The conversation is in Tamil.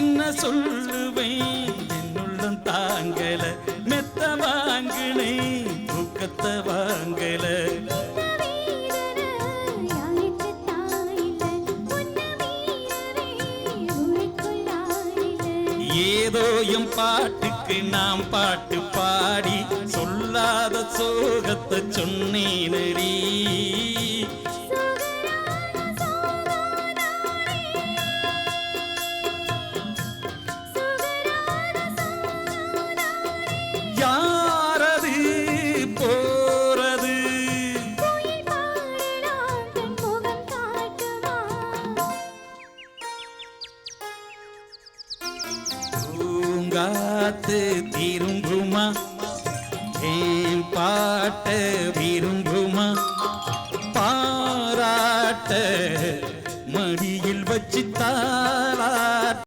என்ன சொல்லுவேன் என்னுள்ளம் தாங்கல மெத்த வாங்கலை தூக்கத்தை வாங்கல. ஏதோ எம் பாட்டுக்கு நாம் பாட்டு பாடி சொல்லாத சோகத்தை சொன்னேனடி. காத்து திரும்புமா ஏன் பாட்ட விரும்புமா? பாராட்ட மடியில் வச்சு தாலாட்ட